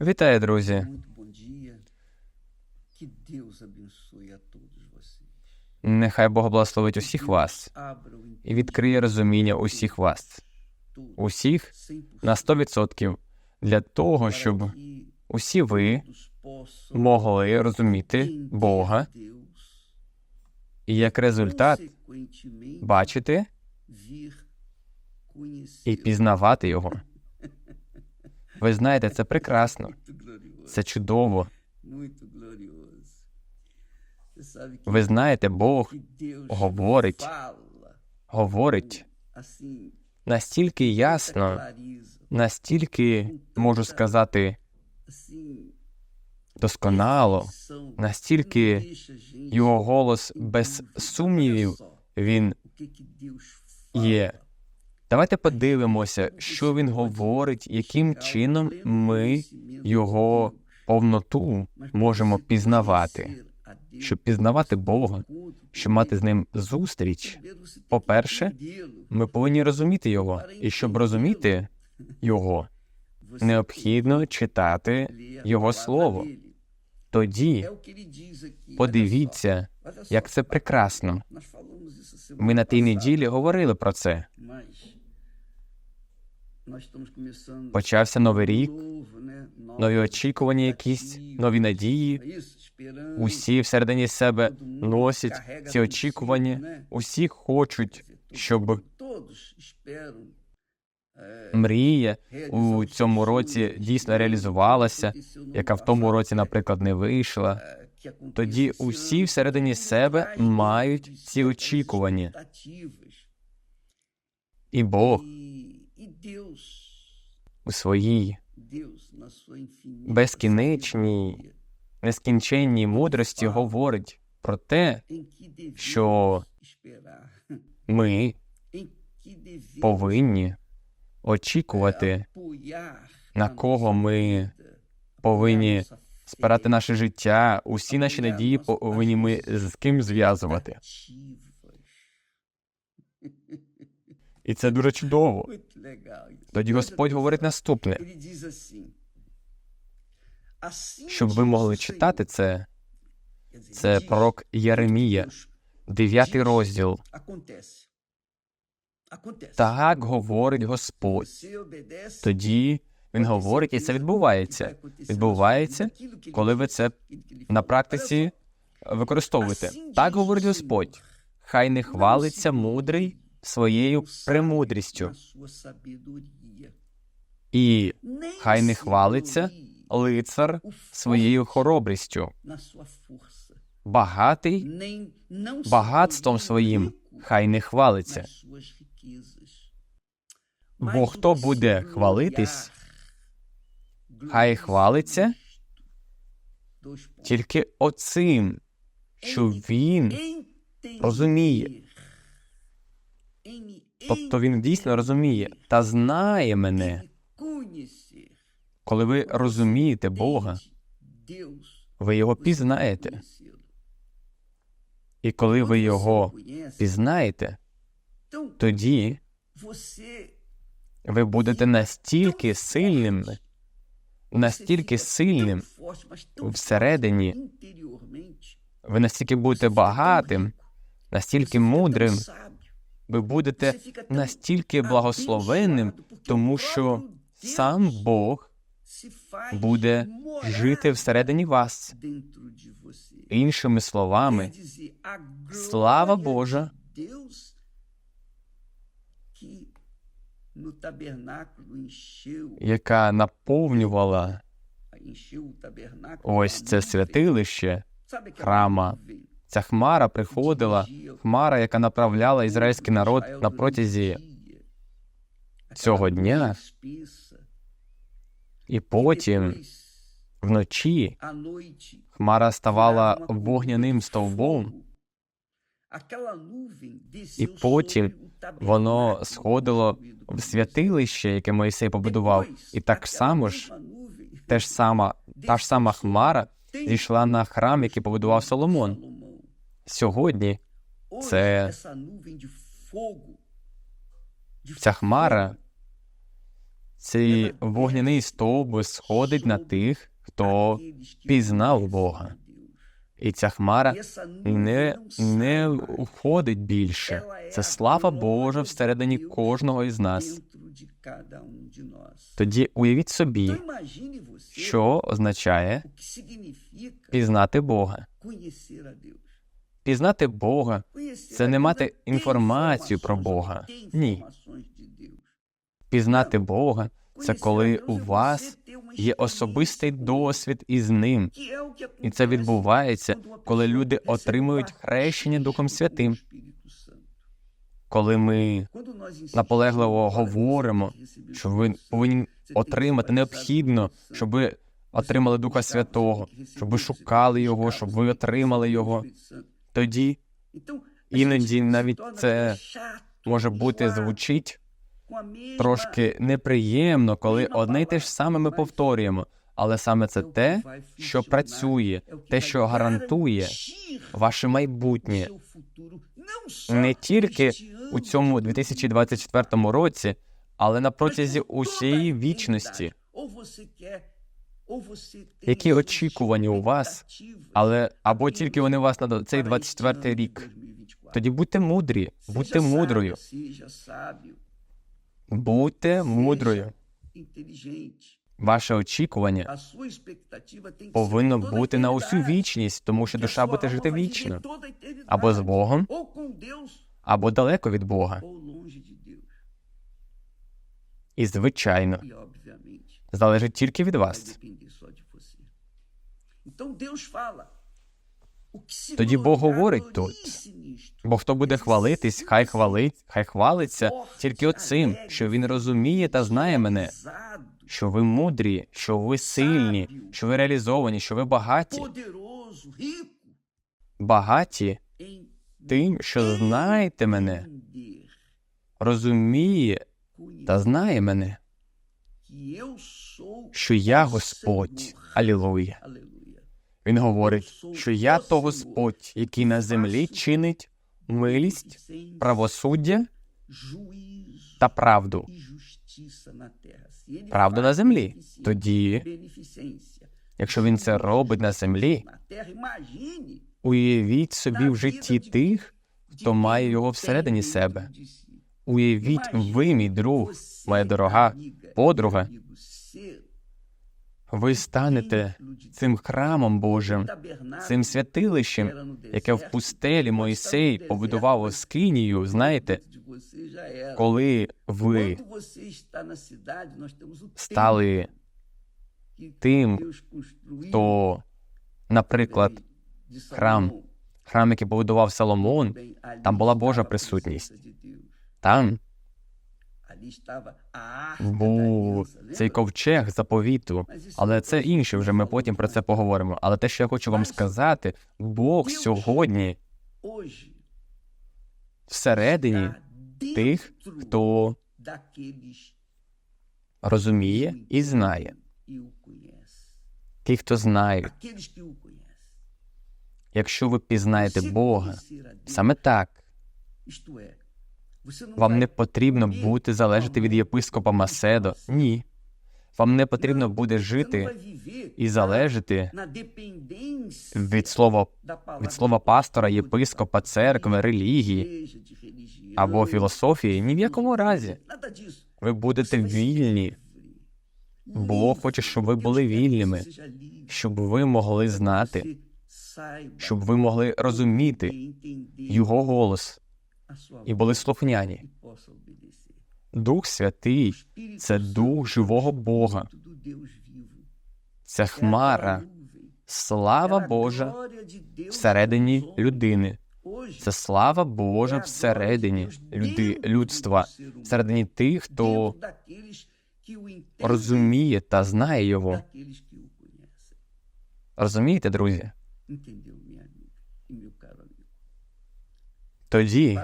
Вітаю, друзі! Нехай Бог благословить усіх вас і відкриє розуміння усіх вас, усіх на 100% для того, щоб усі ви могли розуміти Бога і як результат бачити і пізнавати Його. Ви знаєте, це прекрасно, це чудово. Ви знаєте, Бог говорить. говорить настільки ясно, настільки можу сказати досконало, настільки його голос без сумнівів він є. Давайте подивимося, що він говорить, яким чином ми його повноту можемо пізнавати, щоб пізнавати Бога, щоб мати з ним зустріч. По-перше, Ми повинні розуміти його, і щоб розуміти його, необхідно читати його слово. Тоді подивіться, як це прекрасно. Ми на тій неділі говорили про це. Почався новий рік, нові очікування, якісь нові надії. Усі всередині себе носять ці очікування. Усі хочуть, щоб мрія у цьому році дійсно реалізувалася, яка в тому році, наприклад, не вийшла. Тоді усі всередині себе мають ці очікування, і Бог у своїй безкінечній, нескінченній мудрості говорить про те, що ми повинні очікувати, на кого ми повинні спирати наше життя, усі наші надії повинні ми з ким зв'язувати. І це дуже чудово. Тоді Господь говорить наступне, щоб ви могли читати це. Це пророк Єремія, 9 розділ. Так говорить Господь. Тоді він говорить, і це відбувається. Відбувається, коли ви це на практиці використовуєте. Так говорить Господь. Хай не хвалиться мудрий своєю премудрістю, і хай не хвалиться лицар своєю хоробрістю, багатий багатством своїм, хай не хвалиться. Бо хто буде хвалитись, хай хвалиться тільки оцим, що він розуміє. Тобто він дійсно розуміє та знає мене. Коли ви розумієте Бога, ви його пізнаєте. І коли ви його пізнаєте, тоді ви будете настільки сильним, настільки сильним всередині, ви настільки будете багатим, настільки мудрим, ви будете настільки благословенним, тому що сам Бог буде жити всередині вас. Іншими словами, слава Божа, яка наповнювала ось це святилище храма. Ця хмара приходила, хмара, яка направляла ізраїльський народ на протязі цього дня, і потім вночі хмара ставала вогняним стовбом, і потім воно сходило в святилище, яке Моїсей побудував, і так само ж те сама, та ж сама хмара зійшла на храм, який побудував Соломон. Сьогодні це ця хмара Цей вогняний стовб сходить на тих, хто пізнав Бога. І ця хмара не, не уходить більше. Це слава Божа всередині кожного із нас. Тоді уявіть собі, що означає пізнати Бога. Пізнати Бога це не мати інформацію про Бога. Ні. Пізнати Бога це коли у вас є особистий досвід із ним. І це відбувається, коли люди отримують хрещення Духом Святим. Коли ми наполегливо говоримо, що ви повинні отримати необхідно, щоб ви отримали Духа Святого, щоб ви шукали його, щоб ви отримали його. Тоді Іноді навіть це може бути звучить трошки неприємно, коли одне й те ж саме ми повторюємо, але саме це те, що працює, те, що гарантує ваше майбутнє не тільки у цьому 2024 році, але на протязі усієї вічності. Які очікування у вас, Але або тільки вони у вас на цей 24 рік. Тоді будьте мудрі, будьте мудрою, будьте мудрою. Ваше очікування повинно бути на усю вічність, тому що душа буде жити вічно. або з Богом, або далеко від Бога. І звичайно, залежить тільки від вас. Тоді Бог говорить тут. Бо хто буде хвалитись, хай хвалить, хай хвалиться тільки оцим, що він розуміє та знає мене, що ви мудрі, що ви сильні, що ви реалізовані, що ви багаті, багаті тим, що знаєте мене, розуміє та знає мене, що я Господь. Алілуя. Він говорить, що я то Господь, який на землі чинить милість, правосуддя та правду. Правду на землі. Тоді, якщо він це робить на землі, уявіть собі в житті тих, хто має його всередині себе. Уявіть ви, мій друг, моя дорога подруга, ви станете цим храмом Божим, цим святилищем, яке в пустелі Мойсей побудував Оскинію, знаєте, коли ви стали тим, хто, наприклад, храм, храм, який побудував Соломон, там була Божа присутність. Там був цей ковчег заповіту, але це інше вже ми потім про це поговоримо. Але те, що я хочу вам сказати, Бог сьогодні всередині тих, хто розуміє і знає. Ті, хто знають, якщо ви пізнаєте Бога, саме так. Вам не потрібно бути залежати від єпископа Маседо. Ні. Вам не потрібно буде жити і залежати від слова від слова пастора, єпископа, церкви, релігії або філософії. Ні в якому разі. Ви будете вільні. Бог хоче, щоб ви були вільними, щоб ви могли знати, щоб ви могли розуміти його голос і були слухняні. Дух Святий це дух живого Бога, це хмара, слава Божа всередині людини. Це слава Божа всередині люди, людства, всередині тих, хто розуміє та знає його. Розумієте, друзі? Тоді,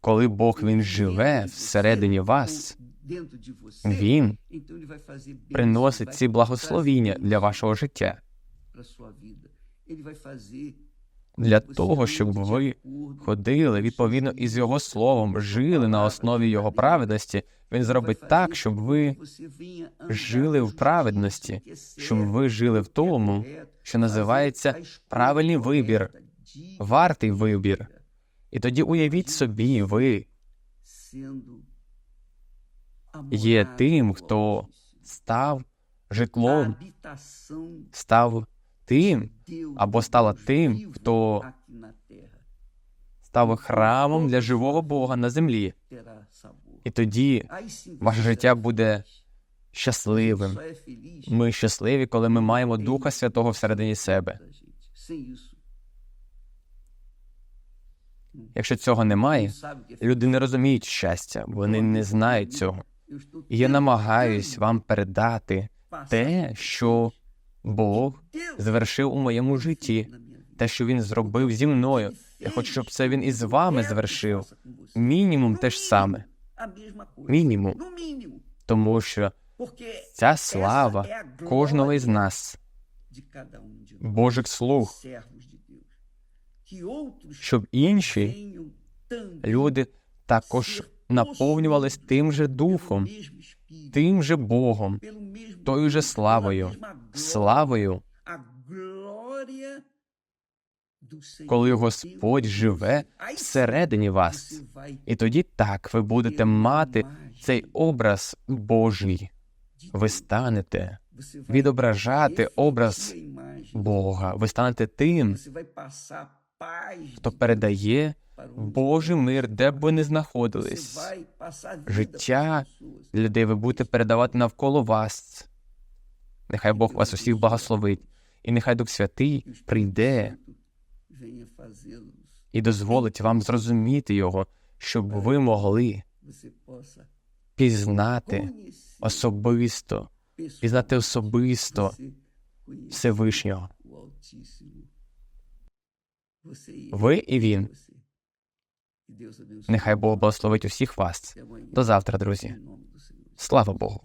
коли Бог він живе всередині вас, він приносить ці благословіння для вашого життя. для того, щоб ви ходили відповідно із його словом, жили на основі його праведності. Він зробить так, щоб ви жили в праведності, щоб ви жили в тому, що називається правильний вибір, вартий вибір. І тоді уявіть собі, ви є тим, хто став житлом, став тим або стала тим, хто став храмом для живого Бога на землі. І тоді ваше життя буде щасливим. Ми щасливі, коли ми маємо Духа Святого всередині себе. Якщо цього немає, люди не розуміють щастя, вони не знають цього. І я намагаюсь вам передати те, що Бог завершив у моєму житті, те, що він зробив зі мною. Я хочу, щоб це він із вами звершив. Мінімум те ж саме. Мінімум. Тому що ця слава кожного із нас, Божих слуг, щоб інші люди також наповнювались тим же духом, тим же Богом, тою же славою, славою, коли Господь живе всередині вас. І тоді так ви будете мати цей образ Божий. Ви станете відображати образ Бога. Ви станете тим, хто передає Божий мир, де б ви не знаходились. Життя людей ви будете передавати навколо вас. Нехай Бог вас усіх благословить, і нехай Дух Святий прийде і дозволить вам зрозуміти його, щоб ви могли пізнати особисто, пізнати особисто Всевишнього. Ви і він. Нехай Бог благословить усіх вас. До завтра, друзі. Слава Богу.